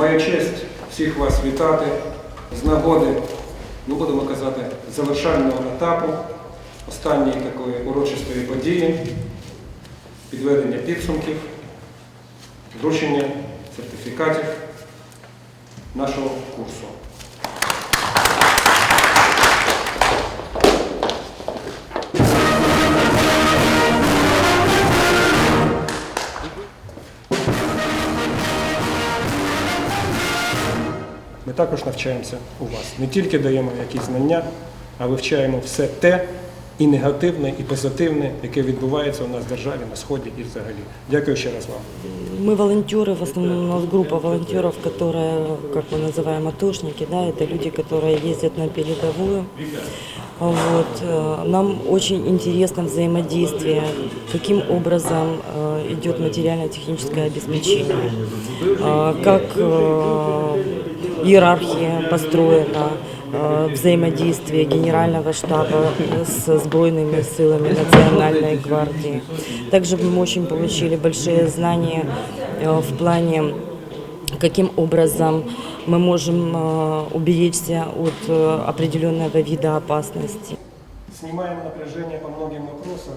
Маю честь всіх вас вітати з нагоди, ми будемо казати, завершального етапу останньої такої урочистої події, підведення підсумків, вручення сертифікатів нашого курсу. Ми також навчаємося у вас. Не тільки даємо якісь знання, а вивчаємо все те і негативне, і позитивне, яке відбувається у нас в державі на сході і взагалі. Дякую ще раз вам. Мы волонтеры, в основном у нас группа волонтеров, которые, как мы называем, атошники, да, это люди, которые ездят на передовую. Вот. э, Нам очень интересно взаимодействие, каким образом э, идет материально-техническое обеспечение, э, как э, иерархия построена, э, взаимодействие Генерального штаба с сбройными силами Национальной гвардии. Также мы очень получили большие знания э, в плане каким образом мы можем э, уберечься от определенного вида опасности. Снимаем напряжение по многим вопросам.